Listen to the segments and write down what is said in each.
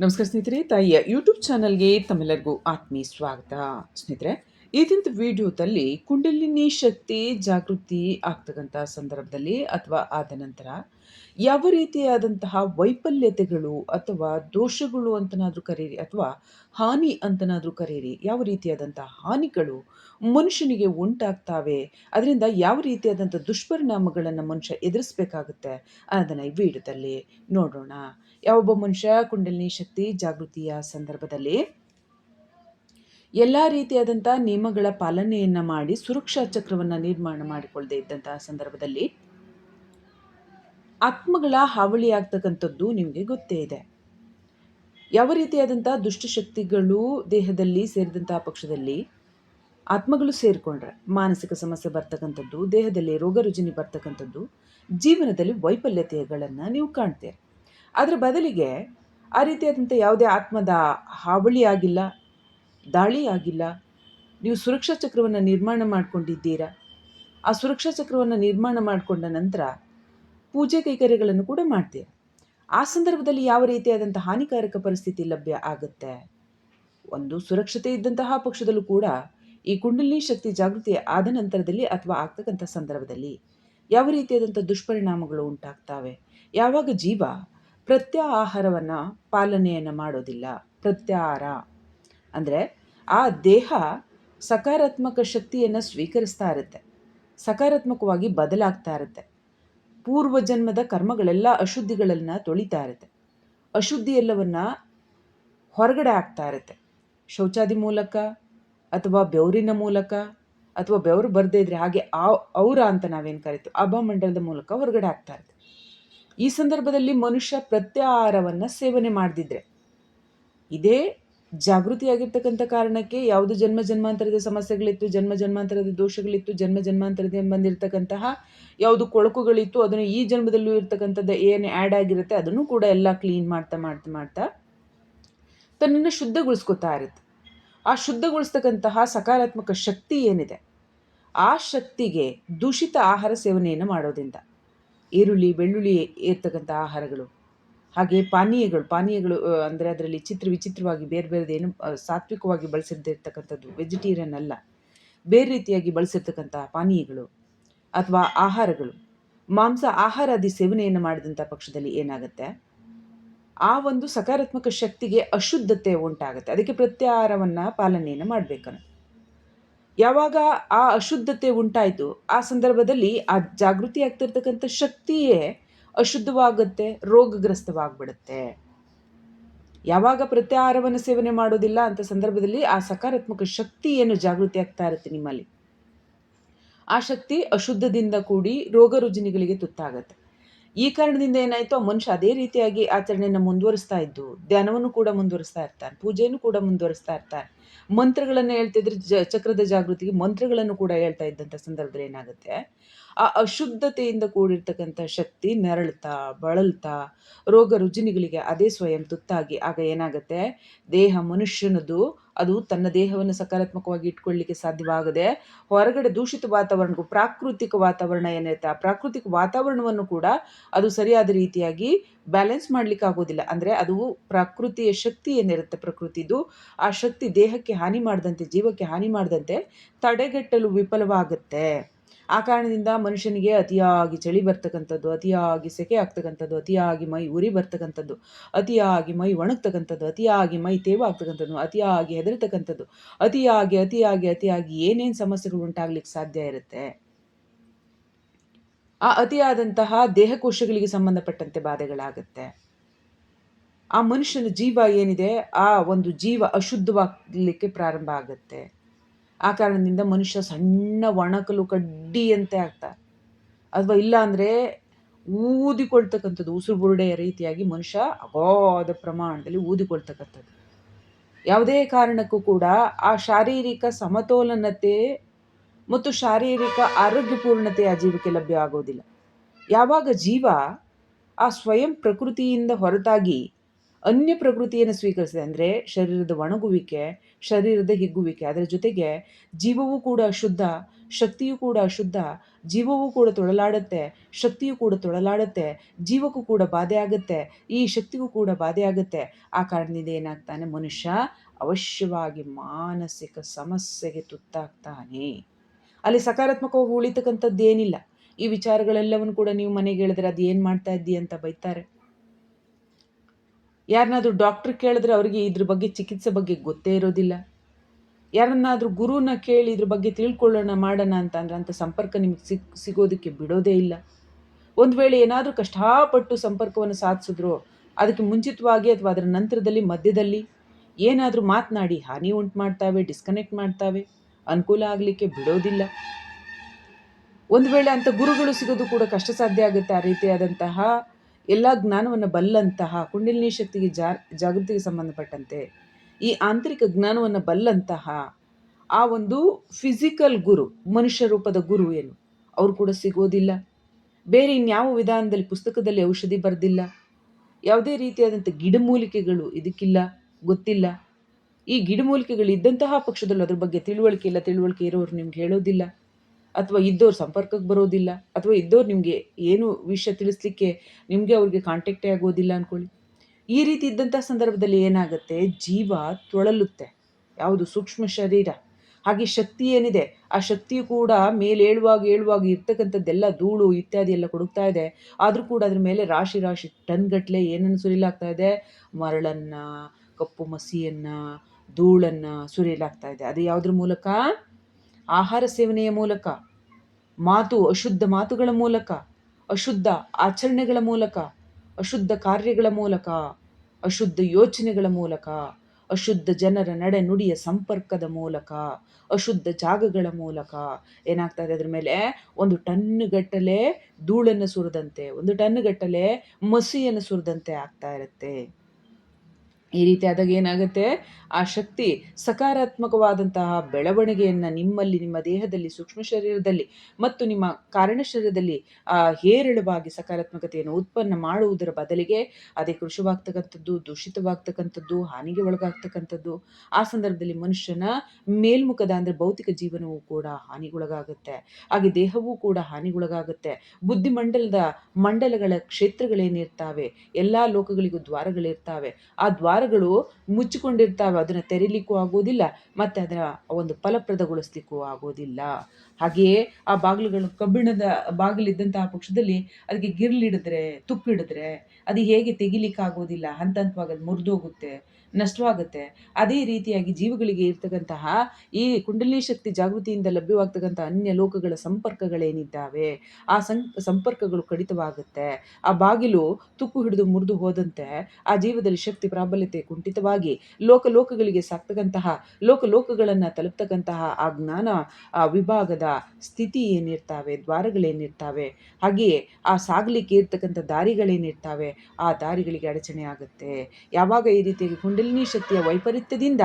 ನಮಸ್ಕಾರ ಸ್ನೇಹಿತರೆ ತಾಯಿಯ ಯೂಟ್ಯೂಬ್ ಚಾನಲ್ಗೆ ತಮ್ಮೆಲ್ಲರಿಗೂ ಆತ್ಮೀಯ ಸ್ವಾಗತ. ಸ್ನೇಹಿತರೆ ಈ ದಿನದ ವಿಡಿಯೋದಲ್ಲಿ ಕುಂಡಲಿನಿ ಶಕ್ತಿ ಜಾಗೃತಿ ಆಗ್ತಕ್ಕಂಥ ಸಂದರ್ಭದಲ್ಲಿ ಅಥವಾ ಆದ ನಂತರ ಯಾವ ರೀತಿಯಾದಂತಹ ವೈಫಲ್ಯತೆಗಳು ಅಥವಾ ದೋಷಗಳು ಅಂತನಾದರೂ ಕರೀರಿ ಅಥವಾ ಹಾನಿ ಅಂತನಾದರೂ ಕರೀರಿ, ಯಾವ ರೀತಿಯಾದಂತಹ ಹಾನಿಗಳು ಮನುಷ್ಯನಿಗೆ ಉಂಟಾಗ್ತಾವೆ, ಅದರಿಂದ ಯಾವ ರೀತಿಯಾದಂಥ ದುಷ್ಪರಿಣಾಮಗಳನ್ನು ಮನುಷ್ಯ ಎದುರಿಸಬೇಕಾಗುತ್ತೆ ಅದನ್ನು ಈ ವಿಡಿಯೋದಲ್ಲಿ ನೋಡೋಣ. ಯಾವೊಬ್ಬ ಮನುಷ್ಯ ಕುಂಡಲಿನಿ ಶಕ್ತಿ ಜಾಗೃತಿಯ ಸಂದರ್ಭದಲ್ಲಿ ಎಲ್ಲ ರೀತಿಯಾದಂಥ ನಿಯಮಗಳ ಪಾಲನೆಯನ್ನು ಮಾಡಿ ಸುರಕ್ಷಾ ಚಕ್ರವನ್ನು ನಿರ್ಮಾಣ ಮಾಡಿಕೊಳ್ಳದೆ ಇದ್ದಂತಹ ಸಂದರ್ಭದಲ್ಲಿ ಆತ್ಮಗಳ ಹಾವಳಿ ಆಗ್ತಕ್ಕಂಥದ್ದು ನಿಮಗೆ ಗೊತ್ತೇ ಇದೆ. ಯಾವ ರೀತಿಯಾದಂಥ ದುಷ್ಟಶಕ್ತಿಗಳು ದೇಹದಲ್ಲಿ ಸೇರಿದಂತಹ ಪಕ್ಷದಲ್ಲಿ ಆತ್ಮಗಳು ಸೇರಿಕೊಂಡ್ರೆ ಮಾನಸಿಕ ಸಮಸ್ಯೆ ಬರ್ತಕ್ಕಂಥದ್ದು, ದೇಹದಲ್ಲಿ ರೋಗ ರುಜಿನಿ ಬರ್ತಕ್ಕಂಥದ್ದು, ಜೀವನದಲ್ಲಿ ವೈಫಲ್ಯತೆಗಳನ್ನು ನೀವು ಕಾಣ್ತೀರಿ. ಅದರ ಬದಲಿಗೆ ಆ ರೀತಿಯಾದಂಥ ಯಾವುದೇ ಆತ್ಮದ ಹಾವಳಿ ಆಗಿಲ್ಲ ದಾಳಿ ಆಗಿಲ್ಲ ನೀವು ಸುರಕ್ಷಾ ಚಕ್ರವನ್ನು ನಿರ್ಮಾಣ ಮಾಡಿಕೊಂಡಿದ್ದೀರಾ? ಆ ಸುರಕ್ಷಾ ಚಕ್ರವನ್ನು ನಿರ್ಮಾಣ ಮಾಡಿಕೊಂಡ ನಂತರ ಪೂಜೆ ಕೈಕರ್ಯಗಳನ್ನು ಕೂಡ ಮಾಡ್ತೀರಾ? ಆ ಸಂದರ್ಭದಲ್ಲಿ ಯಾವ ರೀತಿಯಾದಂಥ ಹಾನಿಕಾರಕ ಪರಿಸ್ಥಿತಿ ಲಭ್ಯ ಆಗುತ್ತೆ? ಒಂದು ಸುರಕ್ಷತೆ ಇದ್ದಂತಹ ಪಕ್ಷದಲ್ಲೂ ಕೂಡ ಈ ಕುಂಡಲಿನಿ ಶಕ್ತಿ ಜಾಗೃತಿ ಆದ ನಂತರದಲ್ಲಿ ಅಥವಾ ಆಗ್ತಕ್ಕಂಥ ಸಂದರ್ಭದಲ್ಲಿ ಯಾವ ರೀತಿಯಾದಂಥ ದುಷ್ಪರಿಣಾಮಗಳು ಉಂಟಾಗ್ತವೆ? ಯಾವಾಗ ಜೀವ ಪ್ರತ್ಯಾಹಾರವನ್ನು ಪಾಲನೆಯನ್ನು ಮಾಡೋದಿಲ್ಲ. ಪ್ರತ್ಯಾಹಾರ. ಅಂದರೆ ಆ ದೇಹ ಸಕಾರಾತ್ಮಕ ಶಕ್ತಿಯನ್ನು ಸ್ವೀಕರಿಸ್ತಾ ಇರುತ್ತೆ. ಸಕಾರಾತ್ಮಕವಾಗಿ ಬದಲಾಗ್ತಾ ಇರುತ್ತೆ. ಪೂರ್ವ ಜನ್ಮದ ಕರ್ಮಗಳೆಲ್ಲ ಅಶುದ್ಧಿಗಳನ್ನು ತೊಳಿತಾ ಇರುತ್ತೆ. ಅಶುದ್ಧಿ ಎಲ್ಲವನ್ನು ಹೊರಗಡೆ ಆಗ್ತಾ ಇರುತ್ತೆ. ಶೌಚಾದಿ ಮೂಲಕ ಅಥವಾ ಬೆವರಿನ ಮೂಲಕ ಅಥವಾ ಬೆವರು ಬರದೇ ಇದ್ರೆ ಹಾಗೆ ಆ ಔರ ಅಂತ ನಾವೇನು ಕರಿತೀವಿ? ಅಭಮಂಡಲದ ಮೂಲಕ ಹೊರಗಡೆ ಆಗ್ತಾ ಇರುತ್ತೆ. ಈ ಸಂದರ್ಭದಲ್ಲಿ ಮನುಷ್ಯ ಪ್ರತ್ಯಾಹಾರವನ್ನು ಸೇವನೆ ಮಾಡದಿದ್ರೆ, ಇದೇ ಜಾಗೃತಿಯಾಗಿರ್ತಕ್ಕಂಥ ಕಾರಣಕ್ಕೆ ಯಾವುದು ಜನ್ಮ ಜನ್ಮಾಂತರದ ಸಮಸ್ಯೆಗಳಿತ್ತು, ಜನ್ಮ ಜನ್ಮಾಂತರದ ದೋಷಗಳಿತ್ತು, ಜನ್ಮ ಜನ್ಮಾಂತರದ ಬಂದಿರತಕ್ಕಂತಹ ಯಾವುದು ಕೊಳಕುಗಳಿತ್ತು, ಅದನ್ನು ಈ ಜನ್ಮದಲ್ಲೂ ಇರ್ತಕ್ಕಂಥದ್ದು ಏನು ಆ್ಯಡ್ ಆಗಿರುತ್ತೆ, ಅದನ್ನು ಕೂಡ ಎಲ್ಲ ಕ್ಲೀನ್ ಮಾಡ್ತಾ ಮಾಡ್ತಾ ಮಾಡ್ತಾ ತನ್ನನ್ನು ಶುದ್ಧಗೊಳಿಸ್ಕೊತಾ ಇರುತ್ತೆ. ಆ ಶುದ್ಧಗೊಳಿಸ್ತಕ್ಕಂತಹ ಸಕಾರಾತ್ಮಕ ಶಕ್ತಿ ಏನಿದೆ? ಆ ಶಕ್ತಿಗೆ ದೂಷಿತ ಆಹಾರ ಸೇವನೆಯನ್ನು ಮಾಡೋದ್ರಿಂದ. ಈರುಳ್ಳಿ, ಬೆಳ್ಳುಳ್ಳಿ ಇರ್ತಕ್ಕಂಥ ಆಹಾರಗಳು ಹಾಗೆ ಪಾನೀಯಗಳು ಪಾನೀಯಗಳು ಅಂದರೆ ಅದರಲ್ಲಿ ಚಿತ್ರ ವಿಚಿತ್ರವಾಗಿ ಬೇರೆ ಬೇರೆದೇನು ಸಾತ್ವಿಕವಾಗಿ ಬಳಸಿರ್ತಕ್ಕಂಥದ್ದು ವೆಜಿಟೇರಿಯನ್ ಅಲ್ಲ. ಬೇರೆ ರೀತಿಯಾಗಿ ಬಳಸಿರ್ತಕ್ಕಂಥ ಪಾನೀಯಗಳು ಅಥವಾ ಆಹಾರಗಳು. ಮಾಂಸ ಆಹಾರಾದಿ ಸೇವನೆಯನ್ನು ಮಾಡಿದಂಥ ಪಕ್ಷದಲ್ಲಿ ಏನಾಗುತ್ತೆ? ಆ ಒಂದು ಸಕಾರಾತ್ಮಕ ಶಕ್ತಿಗೆ ಅಶುದ್ಧತೆ ಉಂಟಾಗುತ್ತೆ. ಅದಕ್ಕೆ ಪ್ರತ್ಯಾಹಾರವನ್ನು ಪಾಲನೆಯನ್ನು ಮಾಡಬೇಕನ್ನು ಯಾವಾಗ ಆ ಅಶುದ್ಧತೆ ಉಂಟಾಯಿತು ಆ ಸಂದರ್ಭದಲ್ಲಿ ಆ ಜಾಗೃತಿ ಆಗ್ತಿರ್ತಕ್ಕಂಥ ಶಕ್ತಿಯೇ ಅಶುದ್ಧವಾಗುತ್ತೆ, ರೋಗಗ್ರಸ್ತವಾಗ್ಬಿಡುತ್ತೆ. ಯಾವಾಗ ಪ್ರತ್ಯಾಹಾರವನ್ನು ಸೇವನೆ ಮಾಡೋದಿಲ್ಲ ಅಂತ ಸಂದರ್ಭದಲ್ಲಿ ಆ ಸಕಾರಾತ್ಮಕ ಶಕ್ತಿ ಏನು ಜಾಗೃತಿ ಆಗ್ತಾ ಇರುತ್ತೆ ನಿಮ್ಮಲ್ಲಿ. ಆ ಶಕ್ತಿ ಅಶುದ್ಧದಿಂದ ಕೂಡಿ ರೋಗ ರುಜಿನಿಗಳಿಗೆ ತುತ್ತಾಗತ್ತೆ. ಈ ಕಾರಣದಿಂದ ಏನಾಯಿತು ಮನುಷ್ಯ ಅದೇ ರೀತಿಯಾಗಿ ಆಚರಣೆಯನ್ನು ಮುಂದುವರಿಸ್ತಾ ಇದ್ದು, ಧ್ಯಾನವನ್ನು ಕೂಡ ಮುಂದುವರಿಸ್ತಾ ಇರ್ತಾನೆ, ಪೂಜೆಯನ್ನು ಕೂಡ ಮುಂದುವರಿಸ್ತಾ ಇರ್ತಾನೆ. ಮಂತ್ರಗಳನ್ನು ಹೇಳ್ತಿದ್ರೆ ಜ, ಚಕ್ರದ ಜಾಗೃತಿಗೆ ಮಂತ್ರಗಳನ್ನು ಕೂಡ ಹೇಳ್ತಾ ಇದ್ದಂಥ ಸಂದರ್ಭದಲ್ಲಿ ಏನಾಗುತ್ತೆ? ಆ ಅಶುದ್ಧತೆಯಿಂದ ಕೂಡಿರ್ತಕ್ಕಂಥ ಶಕ್ತಿ ನೆರಳ್ತಾ, ಬಳಲ್ತಾ, ರೋಗ ರುಜಿನಿಗಳಿಗೆ ಅದೇ ಸ್ವಯಂ ತುತ್ತಾಗಿ ಆಗ ಏನಾಗುತ್ತೆ? ದೇಹ ಮನುಷ್ಯನದು ಅದು ತನ್ನ ದೇಹವನ್ನು ಸಕಾರಾತ್ಮಕವಾಗಿ ಇಟ್ಕೊಳ್ಳಿಕ್ಕೆ ಸಾಧ್ಯವಾಗದೆ ಹೊರಗಡೆ ದೂಷಿತ ವಾತಾವರಣಕ್ಕೂ ಪ್ರಾಕೃತಿಕ ವಾತಾವರಣ ಏನಿರುತ್ತೆ, ಆ ಪ್ರಾಕೃತಿಕ ವಾತಾವರಣವನ್ನು ಕೂಡ ಅದು ಸರಿಯಾದ ರೀತಿಯಾಗಿ ಬ್ಯಾಲೆನ್ಸ್ ಮಾಡ್ಲಿಕ್ಕೆ ಆಗೋದಿಲ್ಲ. ಅಂದರೆ ಅದು ಪ್ರಕೃತಿಯ ಶಕ್ತಿ ಏನಿರುತ್ತೆ, ಪ್ರಕೃತಿದು, ಆ ಶಕ್ತಿ ದೇಹಕ್ಕೆ ಹಾನಿ ಮಾಡದಂತೆ, ಜೀವಕ್ಕೆ ಹಾನಿ ಮಾಡದಂತೆ ತಡೆಗಟ್ಟಲು ವಿಫಲವಾಗುತ್ತೆ. ಆ ಕಾರಣದಿಂದ ಮನುಷ್ಯನಿಗೆ ಅತಿಯಾಗಿ ಚಳಿ ಬರ್ತಕ್ಕಂಥದ್ದು, ಅತಿಯಾಗಿ ಸೆಕೆ ಆಗ್ತಕ್ಕಂಥದ್ದು, ಅತಿಯಾಗಿ ಮೈ ಉರಿ ಬರ್ತಕ್ಕಂಥದ್ದು, ಅತಿಯಾಗಿ ಮೈ ಒಣಗ್ತಕ್ಕಂಥದ್ದು, ಅತಿಯಾಗಿ ಮೈ ತೇವ ಆಗ್ತಕ್ಕಂಥದ್ದು ಅತಿಯಾಗಿ ಹೆದರ್ತಕ್ಕಂಥದ್ದು, ಅತಿಯಾಗಿ ಅತಿಯಾಗಿ ಅತಿಯಾಗಿ ಏನೇನು ಸಮಸ್ಯೆಗಳು ಉಂಟಾಗ್ಲಿಕ್ಕೆ ಸಾಧ್ಯ ಇರುತ್ತೆ? ಆ ಅತಿಯಾದಂತಹ ದೇಹಕೋಶಗಳಿಗೆ ಸಂಬಂಧಪಟ್ಟಂತೆ ಬಾಧೆಗಳಾಗುತ್ತೆ. ಆ ಮನುಷ್ಯನ ಜೀವ ಏನಿದೆ, ಆ ಒಂದು ಜೀವ ಅಶುದ್ಧವಾಗಲಿಕ್ಕೆ ಪ್ರಾರಂಭ ಆಗುತ್ತೆ. ಆ ಕಾರಣದಿಂದ ಮನುಷ್ಯ ಸಣ್ಣ ಒಣಕಲು ಕಡ್ಡಿಯಂತೆ ಆಗ್ತಾರೆ. ಅಥವಾ ಇಲ್ಲ ಅಂದರೆ ಊದಿಕೊಳ್ತಕ್ಕಂಥದ್ದು, ಉಸಿರು ಬುರುಡೆಯ ರೀತಿಯಾಗಿ ಮನುಷ್ಯ ಅಗಾಧ ಪ್ರಮಾಣದಲ್ಲಿ ಊದಿಕೊಳ್ತಕ್ಕಂಥದ್ದು. ಯಾವುದೇ ಕಾರಣಕ್ಕೂ ಕೂಡ ಆ ಶಾರೀರಿಕ ಸಮತೋಲನತೆ ಮತ್ತು ಶಾರೀರಿಕ ಆರೋಗ್ಯಪೂರ್ಣತೆ ಆ ಜೀವಕ್ಕೆ ಲಭ್ಯ ಆಗೋದಿಲ್ಲ. ಯಾವಾಗ ಜೀವ ಆ ಸ್ವಯಂ ಪ್ರಕೃತಿಯಿಂದ ಹೊರತಾಗಿ ಅನ್ಯ ಪ್ರಕೃತಿಯನ್ನು ಸ್ವೀಕರಿಸಿದೆ ಅಂದರೆ ಶರೀರದ ಒಣಗುವಿಕೆ, ಶರೀರದ ಹಿಗ್ಗುವಿಕೆ. ಅದರ ಜೊತೆಗೆ ಜೀವವೂ ಕೂಡ ಅಶುದ್ಧ, ಶಕ್ತಿಯೂ ಕೂಡ ಅಶುದ್ಧ, ಜೀವವೂ ಕೂಡ ತೊಳಲಾಡುತ್ತೆ, ಶಕ್ತಿಯೂ ಕೂಡ ತೊಳಲಾಡುತ್ತೆ, ಜೀವಕ್ಕೂ ಕೂಡ ಬಾಧೆ ಆಗುತ್ತೆ, ಈ ಶಕ್ತಿಗೂ ಕೂಡ ಬಾಧೆ ಆಗುತ್ತೆ. ಆ ಕಾರಣದಿಂದ ಏನಾಗ್ತಾನೆ? ಮನುಷ್ಯ ಅವಶ್ಯವಾಗಿ ಮಾನಸಿಕ ಸಮಸ್ಯೆಗೆ ತುತ್ತಾಗ್ತಾನೆ. ಅಲ್ಲಿ ಸಕಾರಾತ್ಮಕವಾಗಿ ಉಳಿತಕ್ಕಂಥದ್ದೇನಿಲ್ಲ ಈ ವಿಚಾರಗಳೆಲ್ಲವನ್ನು ಕೂಡ ನೀವು ಮನೆಗೆ ಹೇಳಿದ್ರೆ ಅದು ಏನು ಮಾಡ್ತಾ ಇದ್ದೀಯ ಅಂತ ಬೈತಾರೆ. ಯಾರನ್ನಾದ್ರೂ ಡಾಕ್ಟ್ರ್ ಕೇಳಿದ್ರೆ ಅವರಿಗೆ ಇದ್ರ ಬಗ್ಗೆ ಚಿಕಿತ್ಸೆ ಬಗ್ಗೆ ಗೊತ್ತೇ ಇರೋದಿಲ್ಲ. ಯಾರನ್ನಾದರೂ ಗುರುನ ಕೇಳಿ ಇದ್ರ ಬಗ್ಗೆ ತಿಳ್ಕೊಳ್ಳೋಣ, ಮಾಡೋಣ ಅಂತ ಅಂದ್ರೆ ಅಂಥ ಸಂಪರ್ಕ ನಿಮಗೆ ಸಿಕ್, ಸಿಗೋದಕ್ಕೆ ಬಿಡೋದೇ ಇಲ್ಲ. ಒಂದು ವೇಳೆ ಏನಾದರೂ ಕಷ್ಟಪಟ್ಟು ಸಂಪರ್ಕವನ್ನು ಸಾಧಿಸಿದ್ರು, ಅದಕ್ಕೆ ಮುಂಚಿತವಾಗಿ ಅಥವಾ ಅದರ ನಂತರದಲ್ಲಿ, ಮಧ್ಯದಲ್ಲಿ ಏನಾದರೂ ಮಾತನಾಡಿ, ಹಾನಿ ಉಂಟು ಮಾಡ್ತಾವೆ ಡಿಸ್ಕನೆಕ್ಟ್ ಮಾಡ್ತಾವೆ, ಅನುಕೂಲ ಆಗಲಿಕ್ಕೆ ಬಿಡೋದಿಲ್ಲ. ಒಂದು ವೇಳೆ ಅಂಥ ಗುರುಗಳು ಸಿಗೋದು ಕೂಡ ಕಷ್ಟ ಸಾಧ್ಯ ಆಗುತ್ತೆ ಆ ರೀತಿಯಾದಂತಹ ಎಲ್ಲ ಜ್ಞಾನವನ್ನು ಬಲ್ಲಂತಹ ಕುಂಡಲಿನಿ ಶಕ್ತಿಗೆ ಜಾಗೃತಿಗೆ ಸಂಬಂಧಪಟ್ಟಂತೆ ಈ ಆಂತರಿಕ ಜ್ಞಾನವನ್ನು ಬಲ್ಲಂತಹ ಆ ಒಂದು ಫಿಸಿಕಲ್ ಗುರು, ಮನುಷ್ಯ ರೂಪದ ಗುರು ಏನು? ಅವರು ಕೂಡ ಸಿಗೋದಿಲ್ಲ. ಬೇರೆ ಇನ್ಯಾವ ವಿಧಾನದಲ್ಲಿ, ಪುಸ್ತಕದಲ್ಲಿ ಔಷಧಿ ಬರೆದಿಲ್ಲ. ಯಾವುದೇ ರೀತಿಯಾದಂಥ ಗಿಡಮೂಲಿಕೆಗಳು ಇದಕ್ಕಿಲ್ಲ, ಗೊತ್ತಿಲ್ಲ. ಈ ಗಿಡಮೂಲಿಕೆಗಳು ಇದ್ದಂತಹ ಪಕ್ಷದಲ್ಲೂ ಅದ್ರ ಬಗ್ಗೆ ತಿಳುವಳಿಕೆ ಇಲ್ಲ, ತಿಳುವಳಿಕೆ ಇರೋರು ನಿಮ್ಗೆ ಹೇಳೋದಿಲ್ಲ. ಅಥವಾ ಇದ್ದವ್ರು ಸಂಪರ್ಕಕ್ಕೆ ಬರೋದಿಲ್ಲ, ಅಥವಾ ಇದ್ದವ್ರು ನಿಮಗೆ ಏನು ವಿಷಯ ತಿಳಿಸ್ಲಿಕ್ಕೆ ನಿಮಗೆ ಅವ್ರಿಗೆ ಕಾಂಟ್ಯಾಕ್ಟೇ ಆಗೋದಿಲ್ಲ ಅಂದ್ಕೊಳ್ಳಿ ಈ ರೀತಿ ಇದ್ದಂಥ ಸಂದರ್ಭದಲ್ಲಿ ಏನಾಗುತ್ತೆ? ಜೀವ ತೊಳಲುತ್ತೆ. ಯಾವುದು ಸೂಕ್ಷ್ಮ ಶರೀರ. ಹಾಗೆ ಶಕ್ತಿ ಏನಿದೆ? ಆ ಶಕ್ತಿ ಕೂಡ ಮೇಲೆ ಏಳುವಾಗ ಏಳುವಾಗ ಇರ್ತಕ್ಕಂಥದ್ದೆಲ್ಲ ಧೂಳು ಇತ್ಯಾದಿ ಎಲ್ಲ ಕೊಡುಕ್ತಾ ಇದೆ. ಆದರೂ ಕೂಡ ಅದ್ರ ಮೇಲೆ ರಾಶಿ ರಾಶಿ ಟನ್ ಗಟ್ಟಲೆ ಏನನ್ನು ಸುರಿಲಾಗ್ತಾ ಇದೆ? ಮರಳನ್ನು, ಕಪ್ಪು ಮಸಿಯನ್ನು, ಧೂಳನ್ನು ಸುರಿಯಲಾಗ್ತಾ ಇದೆ. ಅದು ಯಾವುದ್ರ ಮೂಲಕ? ಆಹಾರ ಸೇವನೆಯ ಮೂಲಕ, ಮಾತು, ಅಶುದ್ಧ ಮಾತುಗಳ ಮೂಲಕ, ಅಶುದ್ಧ ಆಚರಣೆಗಳ ಮೂಲಕ, ಅಶುದ್ಧ ಕಾರ್ಯಗಳ ಮೂಲಕ, ಅಶುದ್ಧ ಯೋಚನೆಗಳ ಮೂಲಕ, ಅಶುದ್ಧ ಜನರ ನಡೆ ನುಡಿಯ ಸಂಪರ್ಕದ ಮೂಲಕ, ಅಶುದ್ಧ ಜಾಗಗಳ ಮೂಲಕ ಏನಾಗ್ತಾ ಇದೆ ಅದ್ರ ಮೇಲೆ? ಒಂದು ಟನ್ನುಗಟ್ಟಲೆ ಧೂಳನ್ನು ಸುರಿದಂತೆ, ಒಂದು ಟನ್ನುಗಟ್ಟಲೆ ಮಸಿಯನ್ನು ಸುರಿದಂತೆ ಆಗ್ತಾ ಇರುತ್ತೆ. ಈ ರೀತಿ ಆದಾಗ ಏನಾಗುತ್ತೆ? ಆ ಶಕ್ತಿ ಸಕಾರಾತ್ಮಕವಾದಂತಹ ಬೆಳವಣಿಗೆಯನ್ನು ನಿಮ್ಮಲ್ಲಿ, ನಿಮ್ಮ ದೇಹದಲ್ಲಿ, ಸೂಕ್ಷ್ಮ ಶರೀರದಲ್ಲಿ ಮತ್ತು ನಿಮ್ಮ ಕಾರಣ ಶರೀರದಲ್ಲಿ, ಆ ಹೇರಳವಾಗಿ ಸಕಾರಾತ್ಮಕತೆಯನ್ನು ಉತ್ಪನ್ನ ಮಾಡುವುದರ ಬದಲಿಗೆ ಅದೇ ಕೃಷವಾಗ್ತಕ್ಕಂಥದ್ದು, ದೂಷಿತವಾಗ್ತಕ್ಕಂಥದ್ದು, ಹಾನಿಗೆ ಒಳಗಾಗ್ತಕ್ಕಂಥದ್ದು, ಆ ಸಂದರ್ಭದಲ್ಲಿ ಮನುಷ್ಯನ ಮೇಲ್ಮುಖದ ಅಂದರೆ ಭೌತಿಕ ಜೀವನವೂ ಕೂಡ ಹಾನಿಗೊಳಗಾಗುತ್ತೆ. ಹಾಗೆ ದೇಹವೂ ಕೂಡ ಹಾನಿಗೊಳಗಾಗುತ್ತೆ. ಬುದ್ಧಿಮಂಡಲದ ಮಂಡಲಗಳ ಕ್ಷೇತ್ರಗಳೇನಿರ್ತಾವೆ? ಎಲ್ಲ ಲೋಕಗಳಿಗೂ ದ್ವಾರಗಳಿರ್ತಾವೆ. ಆ ದ್ವಾರ ದ್ವಾರಗಳು ಮುಚ್ಚಿಕೊಂಡಿರ್ತಾವೆ, ಅದನ್ನು ತೆರೀಲಿಕ್ಕೂ ಆಗೋದಿಲ್ಲ, ಮತ್ತು ಅದರ ಒಂದು ಫಲಪ್ರದಗೊಳಿಸ್ಲಿಕ್ಕೂ ಆಗೋದಿಲ್ಲ. ಹಾಗೆಯೇ ಆ ಬಾಗಿಲುಗಳು ಕಬ್ಬಿಣದ ಬಾಗಿಲಿದ್ದಂತಹ ಪಕ್ಷದಲ್ಲಿ ಅದಕ್ಕೆ ಗಿರ್ಲಿಡಿದ್ರೆ ತುಪ್ಪಿಡಿದ್ರೆ ಅದು ಹೇಗೆ ತೆಗಿಲಿಕ್ಕಾಗೋದಿಲ್ಲ ಹಂತ ಹಂತವಾಗಿ ಅದು ಮುರಿದೋಗುತ್ತೆ. ನಷ್ಟವಾಗುತ್ತೆ. ಅದೇ ರೀತಿಯಾಗಿ ಜೀವಗಳಿಗೆ ಇರ್ತಕ್ಕಂತಹ ಈ ಕುಂಡಲಿ ಶಕ್ತಿ ಜಾಗೃತಿಯಿಂದ ಲಭ್ಯವಾಗ್ತಕ್ಕಂಥ ಅನ್ಯ ಲೋಕಗಳ ಸಂಪರ್ಕಗಳೇನಿದ್ದಾವೆ? ಆ ಸಂ, ಸಂಪರ್ಕಗಳು ಕಡಿತವಾಗುತ್ತೆ. ಆ ಬಾಗಿಲು ತುಕ್ಕು ಹಿಡಿದು ಮುರಿದು ಹೋದಂತೆ ಆ ಜೀವದಲ್ಲಿ ಶಕ್ತಿ ಪ್ರಾಬಲ್ಯತೆ ಕುಂಠಿತವಾಗಿ ಲೋಕ ಲೋಕಗಳಿಗೆ ಸಾಕ್ತಕ್ಕಂತಹ, ಲೋಕ ಲೋಕಗಳನ್ನು ತಲುಪ್ತಕ್ಕಂತಹ ಆ ಜ್ಞಾನ, ಆ ವಿಭಾಗದ ಸ್ಥಿತಿ ಏನಿರ್ತಾವೆ? ದ್ವಾರಗಳೇನಿರ್ತಾವೆ? ಹಾಗೆಯೇ ಆ ಸಾಗಲಿಕ್ಕೆ ಇರ್ತಕ್ಕಂಥ ದಾರಿಗಳೇನಿರ್ತಾವೆ? ಆ ದಾರಿಗಳಿಗೆ ಅಡಚಣೆ ಆಗುತ್ತೆ. ಯಾವಾಗ ಈ ರೀತಿಯಾಗಿ ಕುಂಡಲಿ ಕುಂಡಲಿನಿ ಶಕ್ತಿಯ ವೈಪರೀತ್ಯದಿಂದ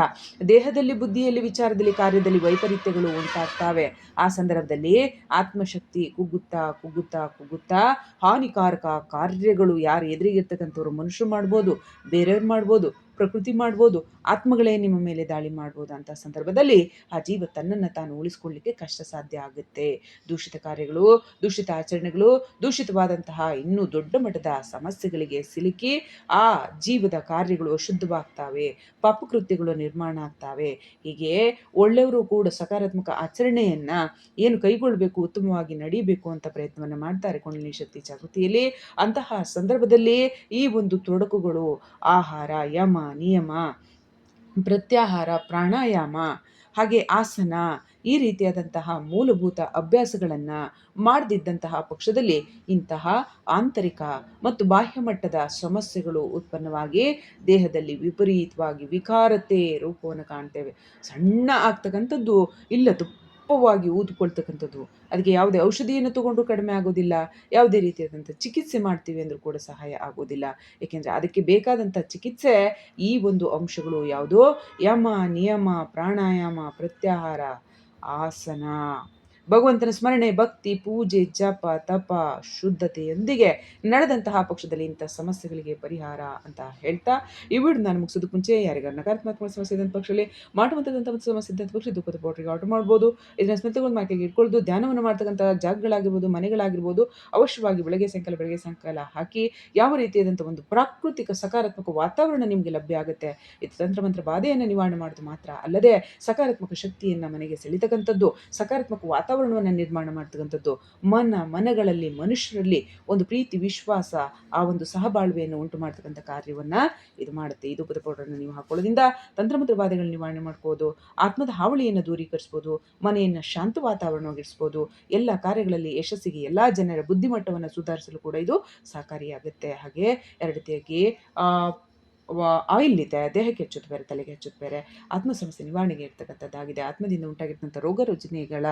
ದೇಹದಲ್ಲಿ ಬುದ್ಧಿಯಲ್ಲಿ ವಿಚಾರದಲ್ಲಿ ಕಾರ್ಯದಲ್ಲಿ ವೈಪರೀತ್ಯಗಳು ಉಂಟಾಗ್ತವೆ. ಆ ಸಂದರ್ಭದಲ್ಲಿ ಆತ್ಮಶಕ್ತಿ ಕುಗ್ಗುತ್ತಾ ಕುಗ್ಗುತ್ತಾ ಕುಗ್ಗುತ್ತಾ ಹಾನಿಕಾರಕ ಕಾರ್ಯಗಳು ಯಾರು ಎದುರಿಗಿರ್ತಕ್ಕಂಥವ್ರು ಮನುಷ್ಯರು ಮಾಡ್ಬೋದು, ಬೇರೆಯವ್ರು ಮಾಡ್ಬೋದು ಪ್ರಕೃತಿ ಮಾಡ್ಬೋದು, ಆತ್ಮಗಳೇ ನಿಮ್ಮ ಮೇಲೆ ದಾಳಿ ಮಾಡ್ಬೋದು ಅಂತ ಸಂದರ್ಭದಲ್ಲಿ ಆ ಜೀವ ತನ್ನನ್ನು ತಾನು ಉಳಿಸ್ಕೊಳ್ಳಿಕ್ಕೆ ಕಷ್ಟ ಸಾಧ್ಯ ಆಗುತ್ತೆ. ದೂಷಿತ ಕಾರ್ಯಗಳು, ದೂಷಿತ ಆಚರಣೆಗಳು, ದೂಷಿತವಾದಂತಹ ಇನ್ನೂ ದೊಡ್ಡ ಮಟ್ಟದ ಸಮಸ್ಯೆಗಳಿಗೆ ಸಿಲುಕಿ ಆ ಜೀವದ ಕಾರ್ಯಗಳು ಶುದ್ಧವಾಗ್ತಾವೆ, ಪಾಪಕೃತ್ಯಗಳು ನಿರ್ಮಾಣ ಆಗ್ತಾವೆ. ಹೀಗೆ ಒಳ್ಳೆಯವರು ಕೂಡ ಸಕಾರಾತ್ಮಕ ಆಚರಣೆಯನ್ನ ಏನು ಕೈಗೊಳ್ಳಬೇಕು, ಉತ್ತಮವಾಗಿ ನಡೀಬೇಕು ಅಂತ ಪ್ರಯತ್ನವನ್ನು ಮಾಡ್ತಾರೆ ಕುಂಡಲಿನಿ ಶಕ್ತಿ ಜಾಗೃತಿಯಲ್ಲಿ. ಅಂತಹ ಸಂದರ್ಭದಲ್ಲಿ ಈ ಒಂದು ತೊಡಕುಗಳು, ಆಹಾರ, ಯಮ ನಿಯಮ, ಪ್ರತ್ಯಾಹಾರ, ಪ್ರಾಣಾಯಾಮ, ಹಾಗೆ ಆಸನ ಈ ರೀತಿಯಾದಂತಹ ಮೂಲಭೂತ ಅಭ್ಯಾಸಗಳನ್ನು ಮಾಡದಿದ್ದಂತಹ ಪಕ್ಷದಲ್ಲಿ ಇಂತಹ ಆಂತರಿಕ ಮತ್ತು ಬಾಹ್ಯ ಮಟ್ಟದ ಸಮಸ್ಯೆಗಳು ಉತ್ಪನ್ನವಾಗಿ ದೇಹದಲ್ಲಿ ವಿಪರೀತವಾಗಿ ವಿಕಾರತೆ ರೂಪವನ್ನು ಕಾಣ್ತೇವೆ. ಸಣ್ಣ ಆಗ್ತಕ್ಕಂಥದ್ದು ಇಲ್ಲ ದಪ್ಪವಾಗಿ ಊದ್ಕೊಳ್ತಕ್ಕಂಥದ್ದು. ಅದಕ್ಕೆ ಯಾವುದೇ ಔಷಧಿಯನ್ನು ತಗೊಂಡು ಕಡಿಮೆ ಆಗೋದಿಲ್ಲ, ಯಾವುದೇ ರೀತಿಯಾದಂಥ ಚಿಕಿತ್ಸೆ ಮಾಡ್ತೀವಿ ಅಂದರೂ ಕೂಡ ಸಹಾಯ ಆಗೋದಿಲ್ಲ. ಏಕೆಂದರೆ ಅದಕ್ಕೆ ಬೇಕಾದಂಥ ಚಿಕಿತ್ಸೆ ಈ ಒಂದು ಅಂಶಗಳು ಯಾವುದೋ ಯಮ, ನಿಯಮ, ಪ್ರಾಣಾಯಾಮ, ಪ್ರತ್ಯಾಹಾರ, ಆಸನ. ಭಗವಂತನ ಸ್ಮರಣೆ, ಭಕ್ತಿ, ಪೂಜೆ, ಜಪ, ತಪ, ಶುದ್ಧತೆಯೊಂದಿಗೆ ನಡೆದಂತಹ ಪಕ್ಷದಲ್ಲಿ ಇಂಥ ಸಮಸ್ಯೆಗಳಿಗೆ ಪರಿಹಾರ ಅಂತ ಹೇಳ್ತಾ ಈ ವಿಡಿಯೋ ನಾನು ಮುಗಿಸೋದಕ್ಕೆ ಮುಂಚೆ ಯಾರಿಗಾರ ನಕಾರಾತ್ಮಕ ಸಮಸ್ಯೆ ಇದ್ದಂಥ ಪಕ್ಷದಲ್ಲಿ ಮಾಡುವಂಥದ್ದಂಥ ಒಂದು ಸಮಸ್ಯೆ ಇದ್ದಂಥ ಪಕ್ಷ ದುಃಖದ ಪೌಡ್ರಿಗೆ ಆರ್ಡರ್ ಮಾಡ್ಬೋದು. ಇದನ್ನ ಸ್ಮಿತಗೊಂಡು ಮಾರ್ಕೆಗೆ ಇಟ್ಕೊಳ್ಳೋದು, ಧ್ಯಾನವನ್ನು ಮಾಡ್ತಕ್ಕಂಥ ಜಾಗಗಳಾಗಿರ್ಬೋದು, ಮನೆಗಳಾಗಿರ್ಬೋದು, ಅವಶ್ಯವಾಗಿ ಬೆಳಗ್ಗೆ, ಸಾಯಂಕಾಲ ಬೆಳಗ್ಗೆ, ಸಾಯಂಕಾಲ ಹಾಕಿ ಯಾವ ರೀತಿಯಾದಂಥ ಒಂದು ಪ್ರಾಕೃತಿಕ ಸಕಾರಾತ್ಮಕ ವಾತಾವರಣ ನಿಮಗೆ ಲಭ್ಯ ಆಗುತ್ತೆ ಇದು ತಂತ್ರಮಂತ್ರ ಬಾಧೆಯನ್ನು ನಿವಾರಣೆ ಮಾಡೋದು ಮಾತ್ರ ಅಲ್ಲದೆ ಸಕಾರಾತ್ಮಕ ಶಕ್ತಿಯನ್ನು ಮನೆಗೆ ಸೆಳಿತಕ್ಕಂಥದ್ದು, ಸಕಾರಾತ್ಮಕ ವಾತಾವರಣವನ್ನು ನಿರ್ಮಾಣ ಮಾಡ್ತಕ್ಕಂಥದ್ದು. ಮನ, ಮನಗಳಲ್ಲಿ, ಮನುಷ್ಯರಲ್ಲಿ ಒಂದು ಪ್ರೀತಿ, ವಿಶ್ವಾಸ, ಆ ಒಂದು ಸಹಬಾಳ್ವೆಯನ್ನು ಉಂಟು ಮಾಡ್ತಕ್ಕಂಥ ಕಾರ್ಯವನ್ನು ಇದು ಮಾಡುತ್ತೆ. ಇದು ಪದ ಪೌಡರನ್ನು ನೀವು ಹಾಕೊಳ್ಳೋದ್ರಿಂದ ತಂತ್ರಮಂತ್ರ ಬಾಧೆಗಳನ್ನ ನಿವಾರಣೆ ಮಾಡ್ಬೋದು, ಆತ್ಮದ ಹಾವಳಿಯನ್ನು ದೂರೀಕರಿಸ್ಬೋದು, ಮನೆಯನ್ನು ಶಾಂತ ವಾತಾವರಣವಾಗಿರಿಸ್ಬೋದು ಎಲ್ಲ ಕಾರ್ಯಗಳಲ್ಲಿ ಯಶಸ್ಸಿಗೆ ಎಲ್ಲ ಜನರ ಬುದ್ಧಿಮಟ್ಟವನ್ನು ಸುಧಾರಿಸಲು ಕೂಡ ಇದು ಸಹಕಾರಿಯಾಗುತ್ತೆ. ಹಾಗೆ ಎರಡು ರೀತಿಯಾಗಿ ಆಯಿಲ್ ಇದೆ ದೇಹಕ್ಕೆ ಹೆಚ್ಚುತ್ತೆ ಬೇರೆ, ತಲೆಗೆ ಹೆಚ್ಚುತ್ತೆ ಬೇರೆ. ಆತ್ಮ ಸಮಸ್ಯೆ ನಿವಾರಣೆಗೆ ಇರ್ತಕ್ಕಂಥದ್ದಾಗಿದೆ. ಆತ್ಮದಿಂದ ಉಂಟಾಗಿರ್ತಂಥ ರೋಗ ರುಜಿನಿಗಳ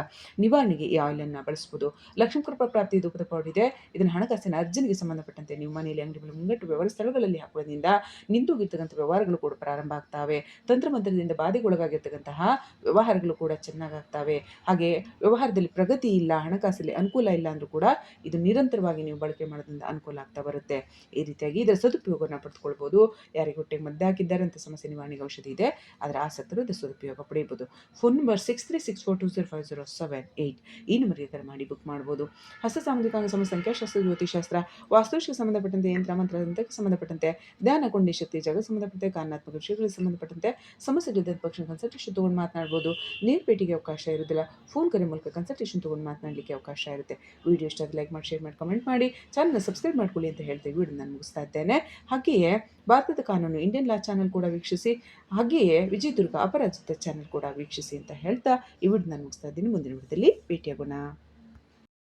ನಿವಾರಣೆಗೆ ಈ ಆಯಿಲನ್ನು ಬಳಸ್ಬೋದು. ಲಕ್ಷ್ಮೀ ಕೃಪಾ ಪ್ರಾಪ್ತಿ ಧೂಪದ ಪೌಡರ್ ಇದೆ ಇದನ್ನು ಹಣಕಾಸಿನ ಅರ್ಜುನಿಗೆ ಸಂಬಂಧಪಟ್ಟಂತೆ ನಿಮ್ಮ ಮನೆಯಲ್ಲಿ ಅಂಗಡಿಗಳು ಮುಂಗಟ್ಟು ವ್ಯವಹಾರ ಸ್ಥಳಗಳಲ್ಲಿ ಹಾಕೋದ್ರಿಂದ ನಿಂತೋಗಿರ್ತಕ್ಕಂಥ ವ್ಯವಹಾರಗಳು ಕೂಡ ಪ್ರಾರಂಭ ಆಗ್ತವೆ. ತಂತ್ರಮಂತ್ರದಿಂದ ಬಾಧೆಗೊಳಗಾಗಿರ್ತಕ್ಕಂತಹ ವ್ಯವಹಾರಗಳು ಕೂಡ ಚೆನ್ನಾಗಾಗ್ತವೆ. ಹಾಗೆ ವ್ಯವಹಾರದಲ್ಲಿ ಪ್ರಗತಿ ಇಲ್ಲ, ಹಣಕಾಸಲ್ಲಿ ಅನುಕೂಲ ಇಲ್ಲ ಅಂದರೂ ಕೂಡ ಇದು ನಿರಂತರವಾಗಿ ನೀವು ಬಳಕೆ ಮಾಡೋದ್ರಿಂದ ಅನುಕೂಲ ಆಗ್ತಾ ಬರುತ್ತೆ. ಈ ರೀತಿಯಾಗಿ ಇದರ ಸದುಪಯೋಗವನ್ನು ಪಡೆದುಕೊಳ್ಬೋದು. ಯಾರಿಗೆ ಹೊಟ್ಟೆಗೆ ಮದ್ದು ಹಾಕಿದ್ದಾರೆ ಅಂತ ಸಮಸ್ಯೆ ನಿವಾರಣೆಗೆ ಔಷಧಿ ಇದೆ. ಅದರ ಆಸಕ್ತರು ಇದರ ಸದುಪಯೋಗ ಪಡೆಯಬಹುದು. Phone number six three six four two zero five zero seven eight ಈ ನಂಬರ್ಗೆ ಕರೆ ಮಾಡಿ ಬುಕ್ ಮಾಡ್ಬೋದು. ಹಸ್ತ ಸಾಮಾಜಿಕ ಸಮಸ್ಯೆ ಶಾಸ್ತ್ರ ಜ್ಯೋತಿಶಾಸ್ತ್ರ ವಾಸ್ತುಶಿಕ ಸಂಬಂಧಪಟ್ಟಂತೆ ಯಂತ್ರ ಮಂತ್ರದಂತಕ್ಕೆ ಸಂಬಂಧಪಟ್ಟಂತೆ ಧ್ಯಾನ, ಕೊಂಡಿ, ಶಕ್ತಿ ಜಗ ಸಂಬಂಧಪಟ್ಟಂತೆ, ಕಾರಣಾತ್ಮಕ ವಿಷಯಗಳಿಗೆ ಸಂಬಂಧಪಟ್ಟಂತೆ ಸಮಸ್ಯೆ ಸಮಸ್ಯೆಗಳಿದ್ದ ಪಕ್ಷ ಕನ್ಸಲ್ಟೇಷನ್ ತೊಗೊಂಡು ಮಾತನಾಡ್ಬೋದು. ನೇರ ಭೇಟಿಗೆ ಅವಕಾಶ ಇರೋದಿಲ್ಲ ಫೋನ್ ಕರೆ ಮೂಲಕ ಕನ್ಸಲ್ಟೇಷನ್ ತೊಗೊಂಡು ಮಾತನಾಡಲಿಕ್ಕೆ ಅವಕಾಶ ಇರುತ್ತೆ. ವಿಡಿಯೋ ಇಷ್ಟ ಲೈಕ್ ಮಾಡಿ ಶೇರ್ ಮಾಡಿ ಕಮೆಂಟ್ ಮಾಡಿ. ಚಾನಲ್ನ ಸಬ್ಸ್ಕ್ರೈಬ್ ಮಾಡ್ಕೊಳ್ಳಿ ಅಂತ ಹೇಳ್ತೀವಿ ವಿಡಿಯೋ ನಾನು ಮುಗಿಸ್ತಾ ಇದ್ದೇನೆ. ಹಾಗೆಯೇ ಭಾರತದ ಕಾನೂನು ಇಂಡಿಯನ್ ಲಾ ಚಾನಲ್ ಕೂಡ ವೀಕ್ಷಿಸಿ, ಹಾಗೆಯೇ ವಿಜಯದುರ್ಗ ಅಪರಾಜಿತ ಚಾನಲ್ ಕೂಡ ವೀಕ್ಷಿಸಿ ಅಂತ ಹೇಳ್ತಾ ಈ ವಿಡಿಯೋ ನಾನು ಮುಗಿಸ್ತಾ ಇದ್ದೀನಿ. ಮುಂದಿನ ವಿಡಿಯೋದಲ್ಲಿ ಭೇಟಿಯಾಗೋಣ.